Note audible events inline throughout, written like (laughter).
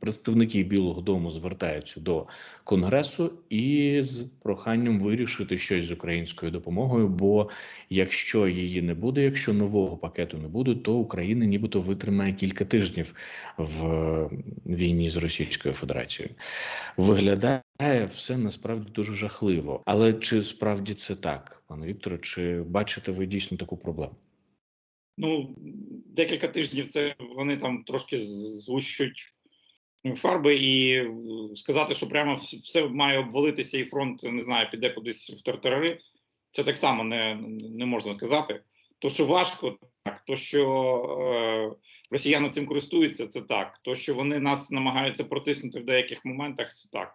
представники Білого Дому звертаються до Конгресу і з проханням вирішити щось з українською допомогою. Бо якщо її не буде, якщо нового пакету не буде, то Україна нібито витримає кілька тижнів в е, війні з Російською Федерацією. Виглядає все насправді дуже жахливо. Але чи справді це так, пане Вікторе? Чи бачите ви дійсно таку проблему? Ну, декілька тижнів це вони там трошки згущують фарби, і сказати, що прямо все має обвалитися, і фронт не знаю, піде кудись в тартарари, це так само не не можна сказати. То, що важко, так, то, що е, росіяни цим користуються, це так. То, що вони нас намагаються протиснути в деяких моментах, це так.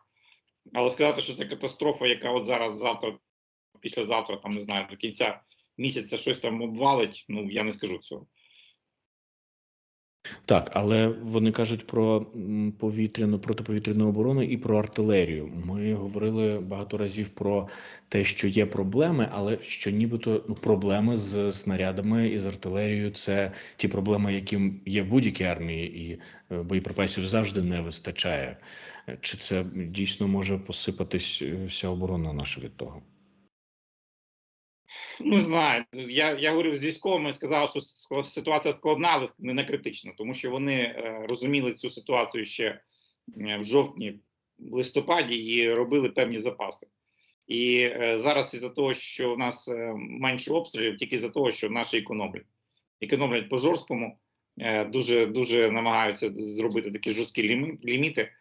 Але сказати, що це катастрофа, яка от зараз, завтра, післязавтра, там не знаю, до кінця місяця щось там обвалить, ну я не скажу цього. Так, але вони кажуть про повітряну протиповітряну оборону і про артилерію. Ми говорили багато разів про те, що є проблеми, але що нібито ну, проблеми з снарядами і з артилерією це ті проблеми, які є в будь-якій армії, і е, боєприпасів завжди не вистачає. Чи це дійсно може посипатись е, вся оборона наша від того? Не знаю. Я я говорив з військовими, сказав, що ситуація складна, але не критична, тому що вони е, розуміли цю ситуацію ще е, в жовтні, в листопаді і робили певні запаси. І е, зараз із-за того, що в нас менше обстрілів, тільки за того, що наші економлять. Економлять по жорсткому, дуже дуже намагаються зробити такі жорсткі ліміти.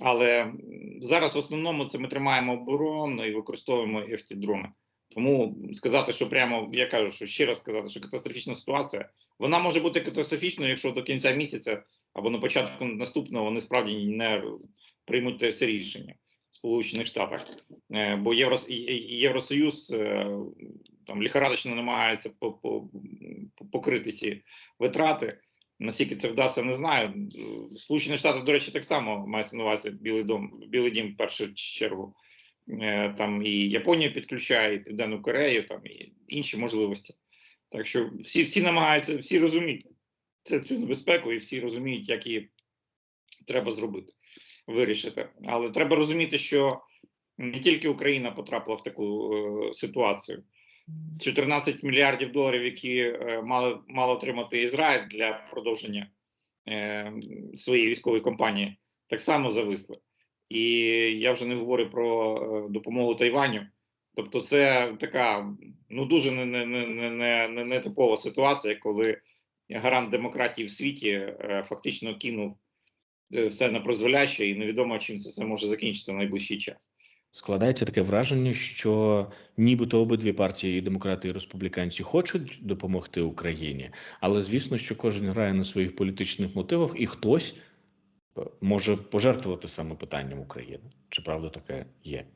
Але зараз в основному це ми тримаємо оборону і використовуємо ft дрони тому сказати, що прямо я кажу, що ще раз сказати, що катастрофічна ситуація, вона може бути катастрофічною, якщо до кінця місяця або на початку наступного вони справді не приймуть це рішення в Сполучених Штатах. Е, бо Єврос... Євросоюз е, там ліхорадочно намагається покрити ці витрати. Наскільки це вдасться, не знаю. Сполучені Штати, до речі, так само мається на увазі Білий дом, Білий Дім в першу чергу. Е, там і Японію підключає, і Південну Корею, там і інші можливості. Так що всі всі намагаються, всі розуміють це цю небезпеку, і всі розуміють, як її треба зробити, вирішити. Але треба розуміти, що не тільки Україна потрапила в таку е, ситуацію. 14 мільярдів доларів, які е, мали мало отримати Ізраїль для продовження е, своєї військової кампанії, так само зависли. І я вже не говорю про е, допомогу Тайваню. Тобто, це така ну дуже не не, не, не, не, типова ситуація, коли гарант демократії в світі е, фактично кинув все на прозволяще, і невідомо чим це все може закінчитися в найближчий час. Складається таке враження, що нібито обидві партії, і демократи і республіканці, хочуть допомогти Україні, але звісно, що кожен грає на своїх політичних мотивах, і хтось може пожертвувати саме питанням України? Чи правда таке є?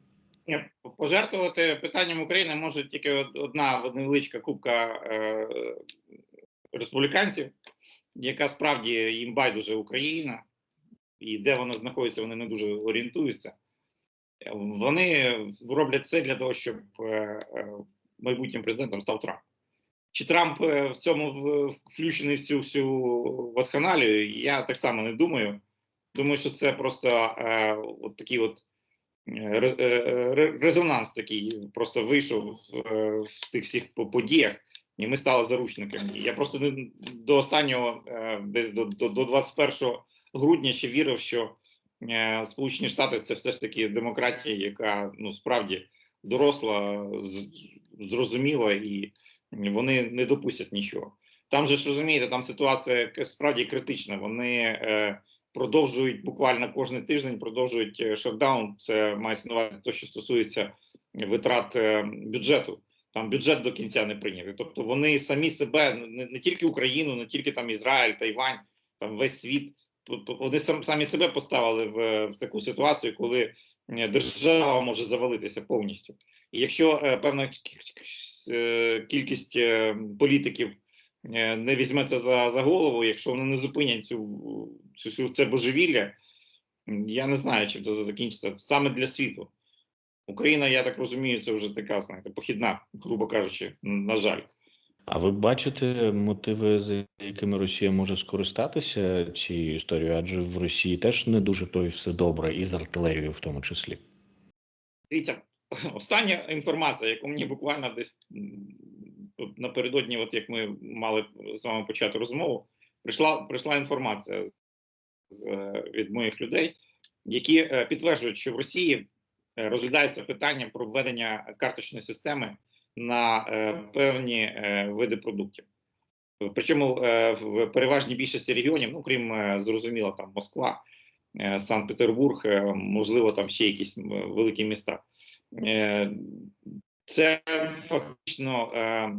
Пожертвувати питанням України може тільки одна невеличка кубка е, республіканців, яка справді їм байдуже Україна, і де вона знаходиться, вони не дуже орієнтуються. Вони роблять все для того, щоб е, е, майбутнім президентом став Трамп. Чи Трамп е, в цьому включений в цю всю ватханалію, я так само не думаю. Думаю, що це просто е, от такий от е, е резонанс такий просто вийшов е, в тих всіх подіях, і ми стали заручниками. Я просто до останнього, е, десь до, до, до 21 грудня ще вірив, що е, Сполучені Штати це все ж таки демократія, яка ну справді доросла, зрозуміла, і вони не допустять нічого. Там же ж розумієте, там ситуація справді критична. Вони е, продовжують буквально кожен тиждень, продовжують е, шокдаун. Це мається на увазі те, що стосується витрат е, бюджету. Там бюджет до кінця не прийнятий. Тобто вони самі себе не, не тільки Україну, не тільки там Ізраїль, Тайвань, там весь світ. Вони самі себе поставили в, в таку ситуацію, коли е, держава може завалитися повністю. І якщо певна кількість політиків Е, не візьметься за за голову, якщо вони не зупинять цю це божевілля, я не знаю, чим це закінчиться саме для світу. Україна, я так розумію, це вже така знаєте, похідна, грубо кажучи, на жаль. А ви бачите мотиви, за якими Росія може скористатися цією історією? Адже в Росії теж не дуже то і все добре, і з артилерією в тому числі. Дивіться, (laughs) остання інформація, яку мені буквально десь напередодні, от як ми мали з вами почати розмову, прийшла прийшла інформація з, від моїх людей, які е, підтверджують, що в Росії е, розглядається питання про введення карточної системи на е, певні е, види продуктів. Причому е, в переважній більшості регіонів, ну крім е, зрозуміло, там Москва, е, Санкт-Петербург, е, можливо, там ще якісь великі міста. Е, Це фактично е,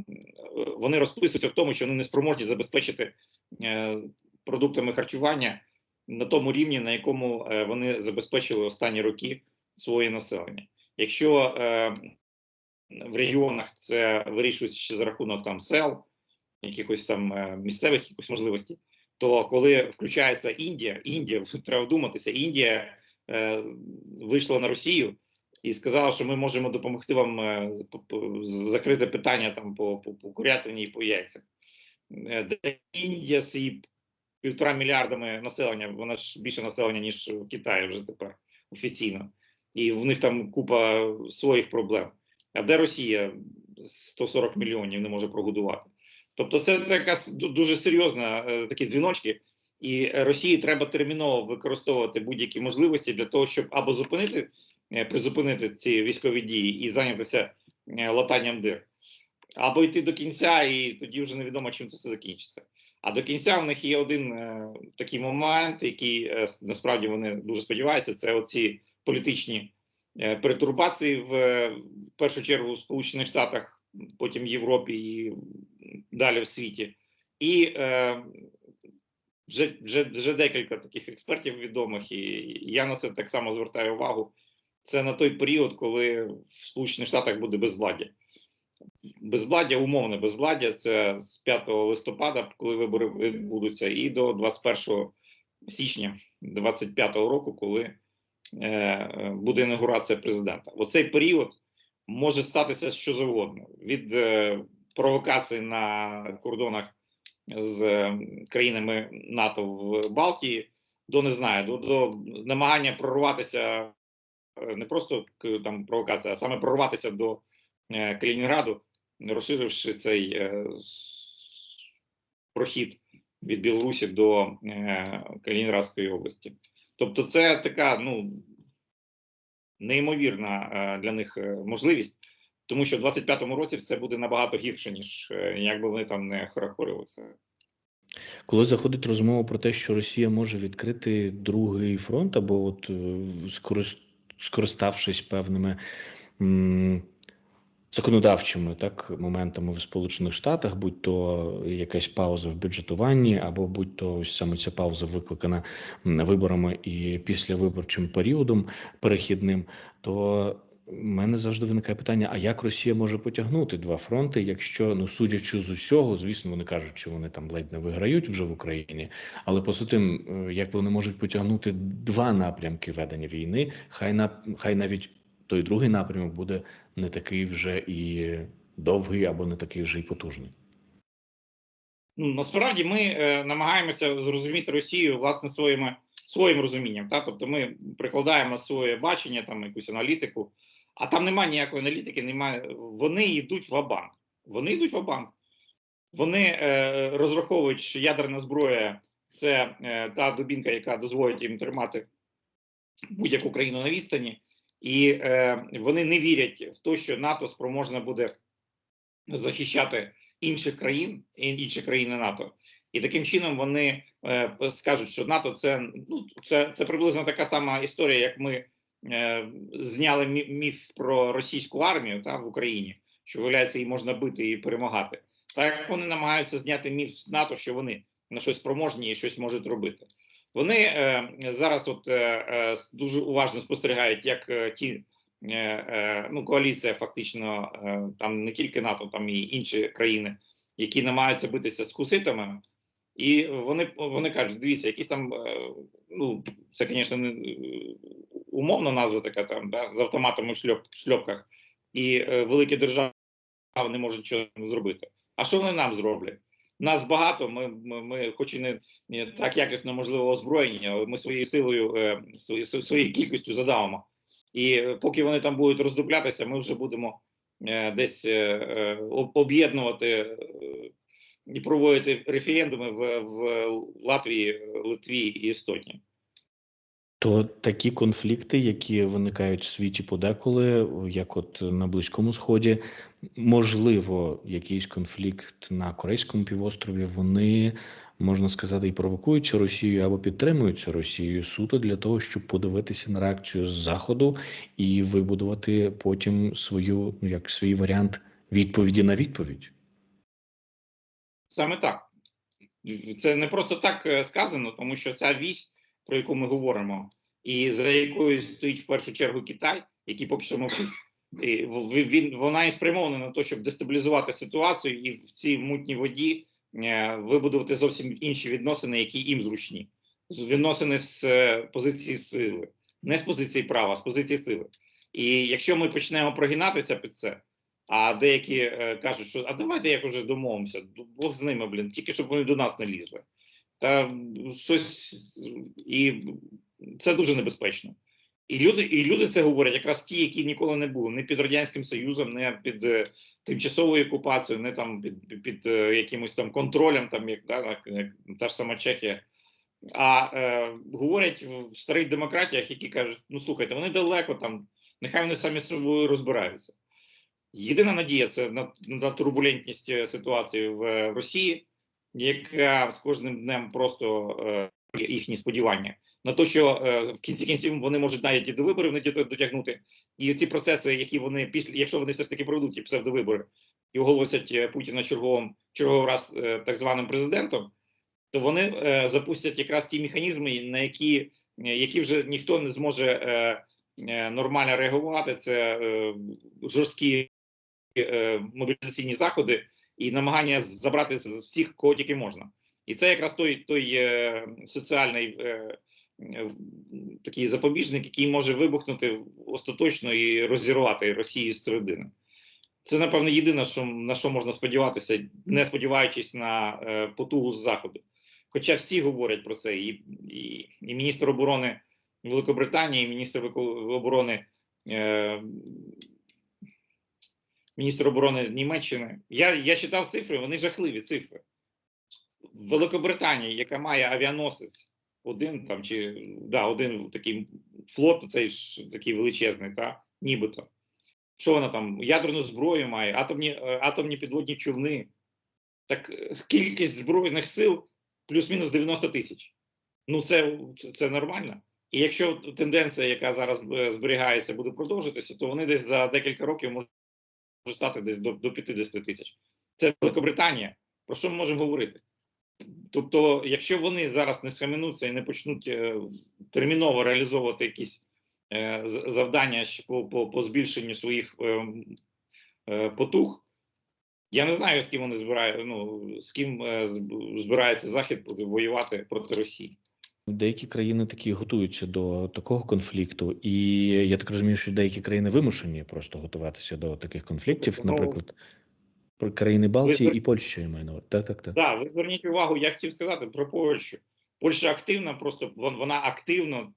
вони розписуються в тому, що вони не спроможні забезпечити е, продуктами харчування на тому рівні, на якому е, вони забезпечили останні роки своє населення. Якщо е, в регіонах це вирішується ще за рахунок там сел, якихось там е, місцевих якихось можливостей, то коли включається Індія, Індія (laughs) треба вдуматися, Індія е, вийшла на Росію і сказала, що ми можемо допомогти вам закрити питання там по, по, по курятині і по яйцям. Е, Де Індія її півтора мільярдами населення, вона ж більше населення, ніж в Китаї вже тепер офіційно. І в них там купа своїх проблем. А де Росія 140 мільйонів не може прогодувати? Тобто, це така дуже серйозна е, такі дзвіночки, і Росії треба терміново використовувати будь-які можливості для того, щоб або зупинити, е, призупинити ці військові дії і зайнятися е, латанням дир, або йти до кінця, і тоді вже невідомо, чим це все закінчиться. А до кінця в них є один е, такий момент, який е, насправді вони дуже сподіваються, це оці політичні е, перетурбації в, е, в першу чергу в Сполучених Штатах, потім в Європі і далі в світі. І е, вже, вже, вже декілька таких експертів відомих, і я на це так само звертаю увагу. Це на той період, коли в Сполучених Штатах буде безвладдя. Безвладдя, умовне безвладдя, це з 5 листопада, коли вибори відбудуться, і до 21 січня 25 року, коли е, буде інаугурація президента. Оцей період може статися що завгодно від е, провокацій на кордонах з е, країнами НАТО в Балтії до не знаю, до, до намагання прорватися е, не просто там провокація, а саме прорватися до Калінінграду, розширивши цей е, прохід від Білорусі до е, Калінінградської області. Тобто, це така ну неймовірна е, для них е, можливість, тому що в 25-му році все буде набагато гірше, ніж е, якби вони там не хорохорилися. Коли заходить розмова про те, що Росія може відкрити другий фронт, або от е, скориставшись певними законодавчими так моментами в Сполучених Штатах, будь то якась пауза в бюджетуванні, або будь то ось саме ця пауза викликана виборами і післявиборчим періодом перехідним, то в мене завжди виникає питання: а як Росія може потягнути два фронти, якщо ну судячи з усього, звісно, вони кажуть, що вони там ледь не виграють вже в Україні, але тим, е, як вони можуть потягнути два напрямки ведення війни, хай на хай навіть той другий напрямок буде не такий вже і довгий, або не такий вже і потужний. Ну, насправді ми е, намагаємося зрозуміти Росію власне своїми своїм розумінням. Та? Тобто ми прикладаємо своє бачення, там якусь аналітику, а там немає ніякої аналітики, немає. Вони йдуть в абанк. Вони йдуть в абанк. Вони е, розраховують, що ядерна зброя це е, та дубінка, яка дозволить їм тримати будь-яку країну на відстані, і е, вони не вірять в те, що НАТО спроможна буде захищати інших країн, інші країни НАТО. І таким чином вони е, скажуть, що НАТО це ну це, це приблизно така сама історія, як ми е, зняли мі- міф про російську армію та в Україні, що виявляється, її можна бити і перемагати. Так вони намагаються зняти міф з НАТО, що вони на щось спроможні і щось можуть робити. Вони е, зараз, от е, е, дуже уважно спостерігають, як ті ну коаліція, фактично там не тільки НАТО, там і інші країни, які намагаються битися з хуситами, і вони вони кажуть: дивіться, якісь там ну це, звісно, не умовна назва така там да, з автоматами в шльоп, шльопках, і великі держави не можуть чого зробити. А що вони нам зроблять? Нас багато. Ми, ми, ми хоч і не, так якісно можливо озброєння, ми своєю силою, е, своєю кількістю задавимо. І е, поки вони там будуть роздуплятися, ми вже будемо е, десь е, об'єднувати і проводити референдуми в, в Латвії, Литві і Естонії. То такі конфлікти, які виникають в світі подеколи, як от на Близькому Сході, можливо, якийсь конфлікт на Корейському півострові, вони можна сказати і провокуються Росією або підтримуються Росією суто для того, щоб подивитися на реакцію з заходу і вибудувати потім свою ну як свій варіант відповіді на відповідь. Саме так. Це не просто так е, сказано, тому що ця вісь, про яку ми говоримо, і за якою стоїть в першу чергу Китай, який поки що мовчить, він вона і спрямована на те, щоб дестабілізувати ситуацію і в цій мутній воді е, вибудувати зовсім інші відносини, які їм зручні. Відносини з е, позиції сили, не з позиції права, а з позиції сили. І якщо ми почнемо прогинатися під це, а деякі е, кажуть, що а давайте як уже домовимося, Бог з ними, блін, тільки щоб вони до нас не лізли. Та щось і це дуже небезпечно. І люди, і люди це говорять, якраз ті, які ніколи не були не під радянським союзом, не під е, тимчасовою окупацією, не там під, під, під е, якимось там контролем, там як, да, як, та ж сама Чехія. А е, говорять в старих демократіях, які кажуть: ну слухайте, вони далеко там, нехай вони самі собою розбираються. Єдина надія це на, на турбулентність е, ситуації в е, Росії, яка з кожним днем просто е, їхні сподівання на те, що е, в кінці кінців вони можуть навіть і до виборів не дотягнути. І ці процеси, які вони після, якщо вони все ж таки пройдуть ті псевдовибори і оголосять е, Путіна черговим черговий раз так званим президентом, то вони запустять якраз ті механізми, на які, які вже ніхто не зможе нормально реагувати. Це жорсткі мобілізаційні заходи і намагання забрати з всіх, кого тільки можна. І це якраз той, той е, соціальний е, е, такий запобіжник, який може вибухнути остаточно і розірвати Росію з середини. Це, напевно, єдине, що, на що можна сподіватися, не сподіваючись на потугу з заходу. Хоча всі говорять про це, і, і, і міністр оборони Великобританії, і міністр оборони е, міністр оборони Німеччини. Я, я читав цифри, вони жахливі цифри. Великобританія, яка має авіаносець, один там чи да, один такий флот, цей ж такий величезний, та нібито. Що вона там? Ядерну зброю має, атомні, е, атомні підводні човни. Так е, кількість збройних сил плюс-мінус 90 тисяч. Ну, це, це, нормально. І якщо тенденція, яка зараз е, зберігається, буде продовжитися, то вони десь за декілька років можуть стати десь до, до 50 тисяч. Це Великобританія. Про що ми можемо говорити? Тобто, якщо вони зараз не схаменуться і не почнуть е, терміново реалізовувати якісь е, завдання по, по, по збільшенню своїх е, потуг, я не знаю, з ким вони збирають, ну з ким збирається Захід воювати проти Росії. Деякі країни такі готуються до такого конфлікту, і я так розумію, що деякі країни вимушені просто готуватися до таких конфліктів, Ну, наприклад, про країни Балтії звер- і Польща, я маю на увазі. Так, так, так. Да, ви зверніть увагу, я хотів сказати про Польщу. Польща активна, просто вон- вона активно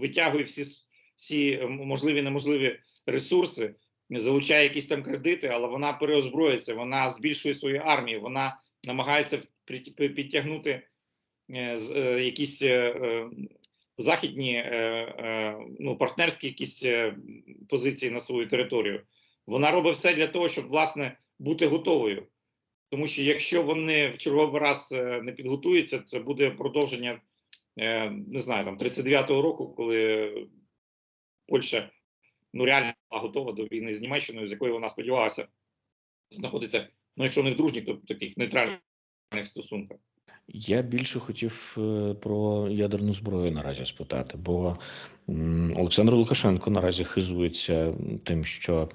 витягує всі, всі можливі неможливі ресурси, залучає якісь там кредити, але вона переозброїться, вона збільшує свою армію, вона намагається підтягнути якісь е, е, західні е, е, ну, партнерські якісь позиції на свою територію. Вона робить все для того, щоб власне бути готовою. Тому що якщо вони в черговий раз не підготуються, це буде продовження, не знаю, там 39-го року, коли Польща ну реально була готова до війни з Німеччиною, з якою вона сподівалася знаходиться, ну якщо не в дружніх, то в таких нейтральних стосунках. Я більше хотів е, про ядерну зброю наразі спитати, бо Олександр Лукашенко наразі хизується тим, що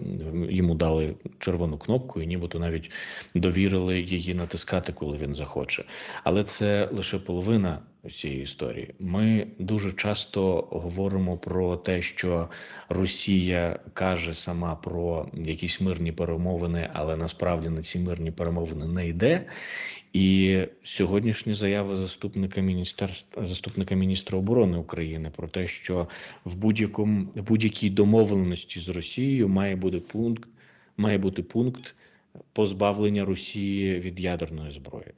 йому дали червону кнопку, і нібито навіть довірили її натискати, коли він захоче. Але це лише половина цієї історії. Ми дуже часто говоримо про те, що Росія каже сама про якісь мирні перемовини, але насправді на ці мирні перемовини не йде. І сьогоднішня заява заступника міністерства заступника міністра оборони України про те, що в будь-якому будь-якій домовленості з Росією має бути пункт, має бути пункт позбавлення Росії від ядерної зброї.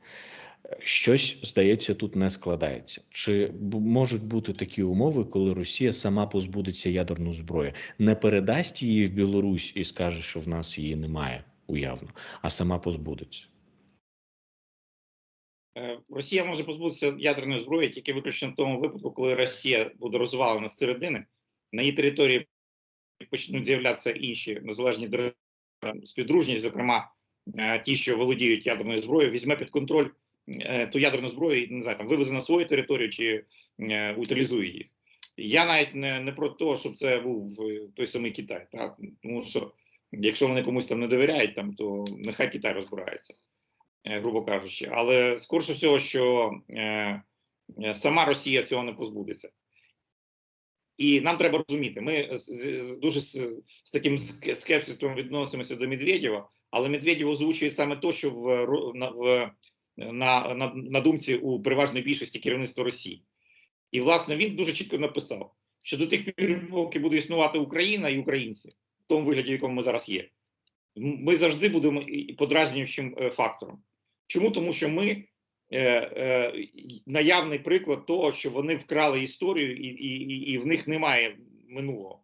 Щось здається тут не складається. Чи можуть бути такі умови, коли Росія сама позбудеться ядерну зброю, не передасть її в Білорусь і скаже, що в нас її немає уявно, а сама позбудеться? Е, Росія може позбутися ядерної зброї тільки виключно в тому випадку, коли Росія буде розвалена з середини, на її території почнуть з'являтися інші незалежні держави співдружні, зокрема е, ті, що володіють ядерною зброєю, візьме під контроль е, ту ядерну зброю і не знаю, там вивезе на свою територію чи утилізує їх. Я навіть не, не про те, щоб це був той самий Китай, так? тому що якщо вони комусь там не довіряють, там то нехай Китай розбирається грубо кажучи. Але скорше всього, що е, е, сама Росія цього не позбудеться. І нам треба розуміти, ми з, дуже з, з таким скепсисом відносимося до Медведєва, але Медведєв озвучує саме те, що в, на, в, на, на, на думці у переважної більшості керівництва Росії. І, власне, він дуже чітко написав, що до тих пір, поки буде існувати Україна і українці, в тому вигляді, в якому ми зараз є, ми завжди будемо подразнюючим е, фактором. Чому? Тому що ми е, е, наявний приклад того, що вони вкрали історію, і, і, і, в них немає минулого.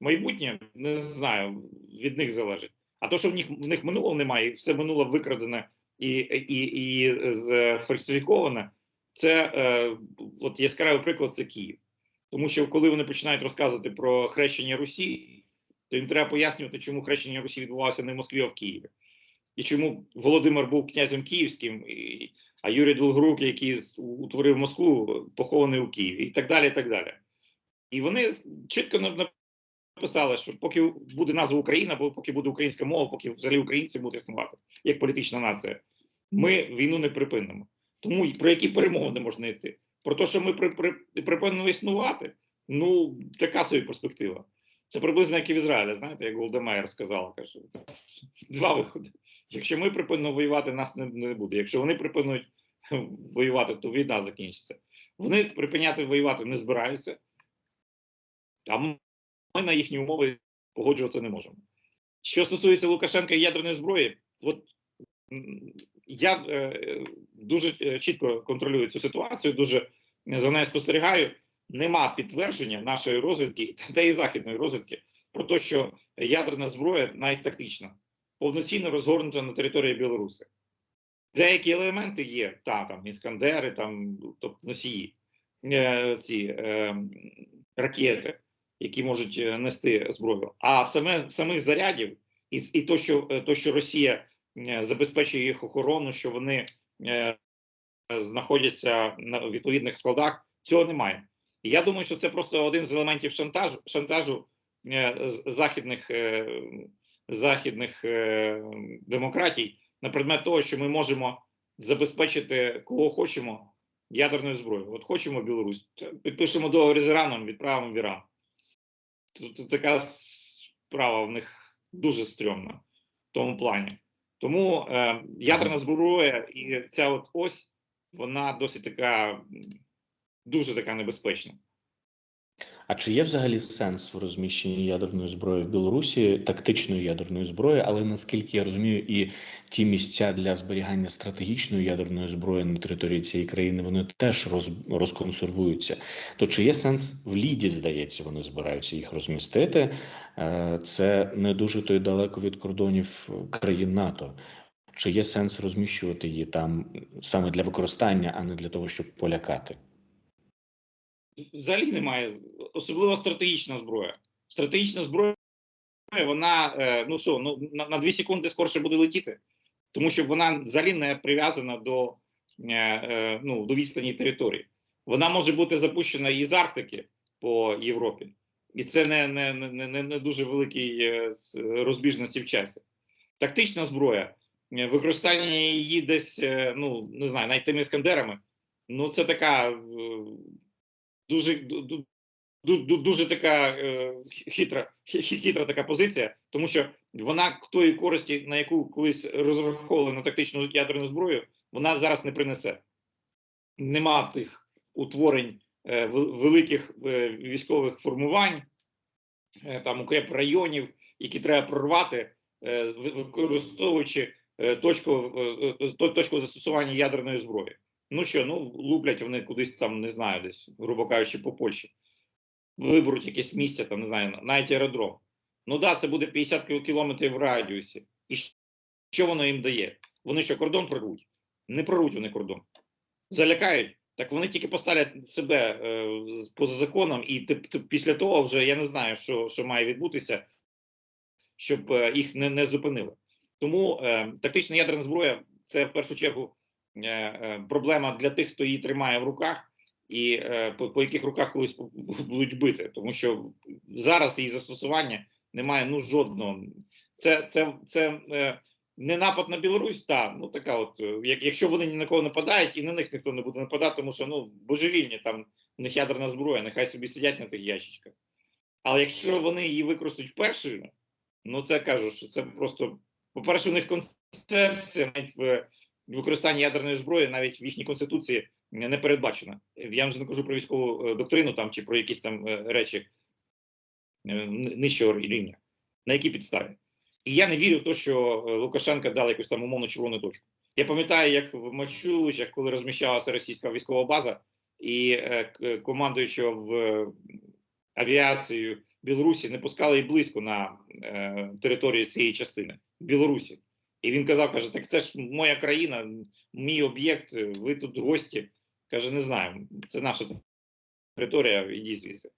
Майбутнє не знаю, від них залежить. А то, що в них в них минулого немає, і все минуло викрадене і, і, і зфальсифіковане, це е, от яскравий приклад це Київ. Тому що коли вони починають розказувати про хрещення Русі, то їм треба пояснювати, чому хрещення Русі відбувалося не в Москві, а в Києві. І чому Володимир був князем київським, і, а Юрій Долгорук, який утворив Москву, похований у Києві, і так далі. І так далі. І вони чітко написали, що поки буде назва Україна, поки буде українська мова, поки взагалі українці будуть існувати як політична нація, ми війну не припинимо. Тому про які перемовини можна йти? Про те, що ми при, при, припинимо існувати, ну така собі перспектива. Це приблизно як і в Ізраїлі, знаєте, як Голдемайер сказала, каже, два виходи. Якщо ми припинимо воювати, нас не, не буде. Якщо вони припинуть воювати, то війна закінчиться. Вони припиняти воювати не збираються, а ми на їхні умови погоджуватися не можемо. Що стосується Лукашенка і ядерної зброї, от я е, дуже е, чітко контролюю цю ситуацію, дуже за нею спостерігаю. Нема підтвердження нашої розвідки та і західної розвідки про те, що ядерна зброя, навіть тактична, повноцінно розгорнута на території Білорусі. Деякі елементи є, та там іскандери, там тобто носії, е, ці е, ракети, які можуть е, нести зброю. А саме самих зарядів, і, і то, що е, то, що Росія забезпечує їх охорону, що вони е, знаходяться на відповідних складах, цього немає. Я думаю, що це просто один з елементів шантажу шантажу е, західних, е, західних е, демократій на предмет того, що ми можемо забезпечити кого хочемо ядерною зброєю. От хочемо Білорусь, підпишемо договір з Іраном, відправимо в Іран. Тут така справа в них дуже стрьомна в тому плані. Тому е, ядерна зброя і ця от ось вона досить така дуже така небезпечна. А чи є взагалі сенс в розміщенні ядерної зброї в Білорусі, тактичної ядерної зброї, але наскільки я розумію, і ті місця для зберігання стратегічної ядерної зброї на території цієї країни вони теж роз, розконсервуються. То чи є сенс в Ліді, здається, вони збираються їх розмістити? Е, Це не дуже то й далеко від кордонів країн НАТО. Чи є сенс розміщувати її там саме для використання, а не для того, щоб полякати? Взагалі немає, особливо стратегічна зброя. Стратегічна зброя, вона е, ну що, ну на, на 2 секунди скорше буде летіти, тому що вона взагалі не прив'язана до, е, е, ну, до відстані території. Вона може бути запущена із Арктики по Європі, і це не, не, не, не, дуже великий розбіжності в часі. Тактична зброя, використання її десь, ну не знаю, навіть тими іскандерами Ну, це така дуже ду- ду- ду- дуже така е, хитра, хитра така позиція, тому що вона тої користі, на яку колись розраховували на тактичну ядерну зброю, вона зараз не принесе. Нема тих утворень е, великих е, військових формувань, там укреп районів, які треба прорвати, використовуючи точку, то- точку застосування ядерної зброї. Ну що, ну луплять вони кудись там, не знаю, десь, грубо кажучи, по Польщі. Виберуть якесь місце, там, не знаю, навіть аеродром. Ну да, це буде 50 кілометрів в радіусі. І що воно їм дає? Вони що, кордон прорвуть? Не прорвуть вони кордон. Залякають. Так вони тільки поставлять себе е, поза законом, і тип- тип- після того вже я не знаю, що, що має відбутися, щоб е, їх не, не зупинили. Тому е, тактична ядерна зброя це в першу чергу проблема для тих, хто її тримає в руках, і е, по, по яких руках колись будуть бити, тому що зараз її застосування немає ну жодного. Це, це, це е, не напад на Білорусь, та ну така, от е, як, якщо вони ні на кого нападають, і на них ніхто не буде нападати, тому що ну божевільні там у них ядерна зброя, нехай собі сидять на тих ящичках. Але якщо вони її використають вперше, ну це кажу, що це просто по-перше, у них концепція навіть в використанні ядерної зброї, навіть в їхній конституції не передбачена. Я вже не кажу про військову е, доктрину там чи про якісь там е, речі е, нижчого рівня. На якій підставі? І я не вірю в те, що Лукашенка дали якусь там умовно червону точку. Я пам'ятаю, як в Мачуличах, коли розміщалася російська військова база, і командуючого в авіацією Білорусі не пускали і близько на територію цієї частини Білорусі. І він казав: каже, так це ж моя країна, мій об'єкт, ви тут гості. Каже, не знаю, це наша територія, ідіть звідси.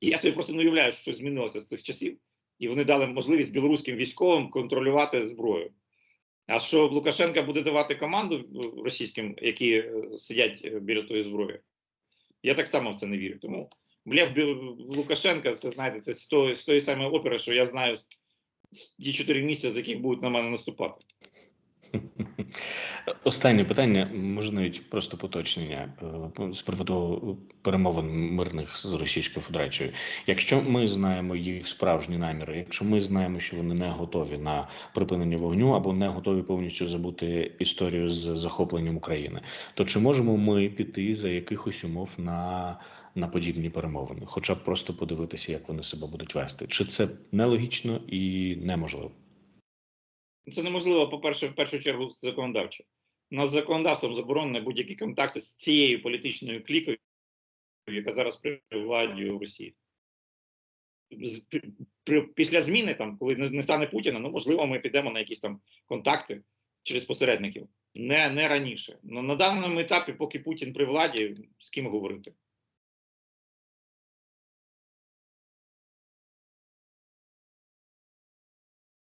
І я собі просто не уявляю, що змінилося з тих часів, і вони дали можливість білоруським військовим контролювати зброю. А що Лукашенка буде давати команду російським, які е, сидять е, біля тої зброї? Я так само в це не вірю. Тому блеф Лукашенка, це знаєте, це з тої, з тої самої опери, що я знаю ті чотири місяці, з яких будуть на мене наступати. (laughs) Останнє питання, може навіть просто поточнення е, з приводу перемовин мирних з Російською Федерацією. Якщо ми знаємо їх справжні наміри, якщо ми знаємо, що вони не готові на припинення вогню або не готові повністю забути історію з захопленням України, то чи можемо ми піти за якихось умов на, на подібні перемовини, хоча б просто подивитися, як вони себе будуть вести? Чи це нелогічно і неможливо? Це неможливо, по-перше, в першу чергу законодавчо. У нас законодавством заборонено будь-які контакти з цією політичною клікою, яка зараз при владі у Росії. Після зміни, там, коли не стане Путіна, ну можливо, ми підемо на якісь там контакти через посередників. Не, не раніше. Но на даному етапі, поки Путін при владі, з ким говорити?